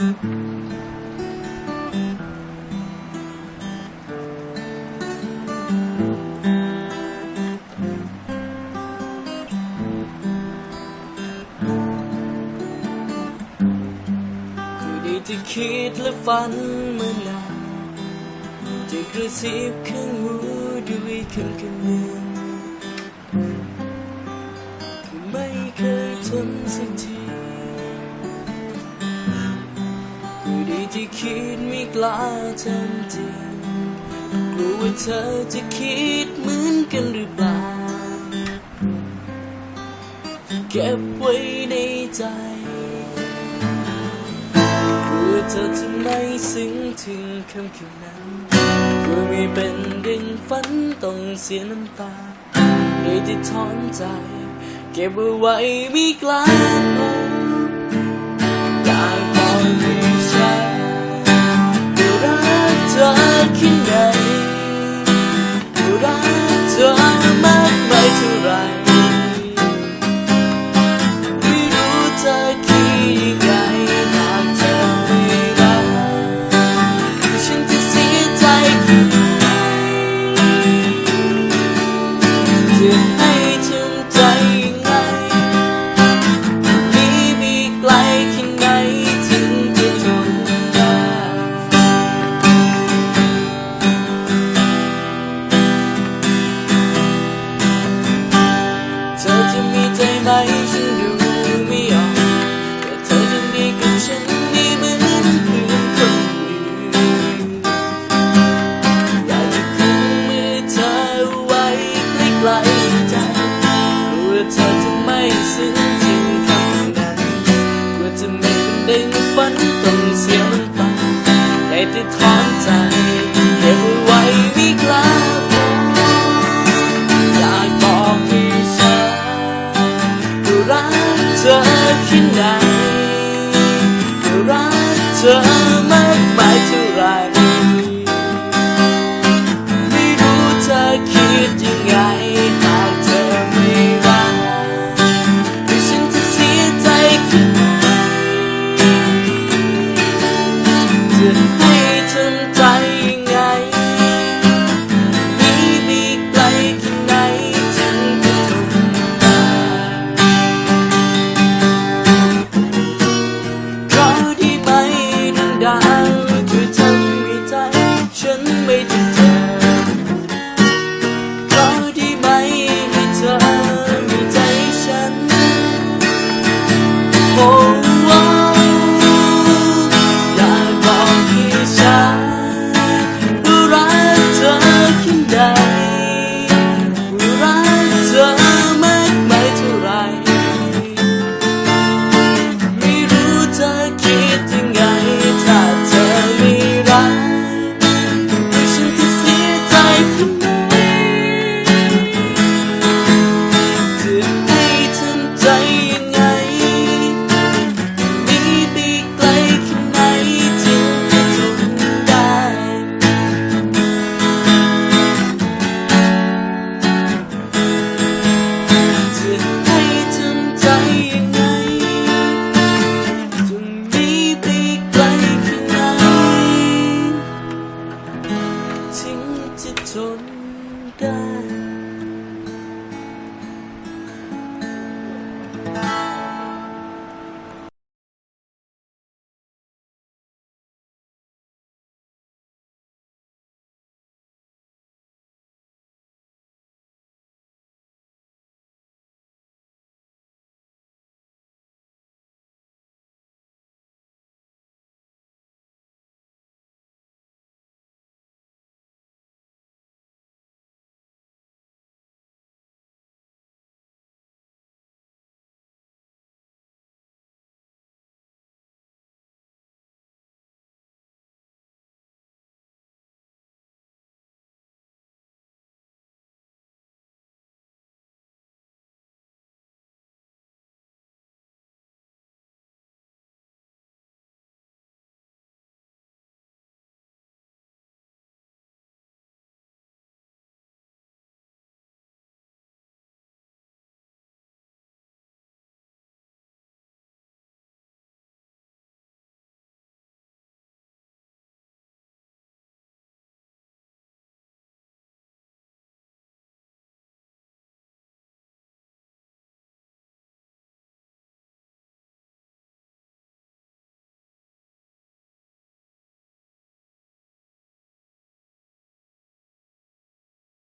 ที่คิดและฝันเมื่อนานจะกระซิบข้างหูด้วยคำคำหนึ่ง คิดไม่กล้าทำจริงกลัวว่าเธอจะคิดเหมือนกันหรือเปล่า เก็บไว้ในใจกลัวเธอจะไม่สิ้งถึงคำคำนั้นกลัวไม่เป็นดึงฝันต้องเสียน้ำตาเลยที่ถอนใจ เก็บเอาไว้ไม่กล้า จะให้ถึงใจยังไงมีมีกลแค่ไหนถึงจะทนได้เธจะมีใจไหม จะท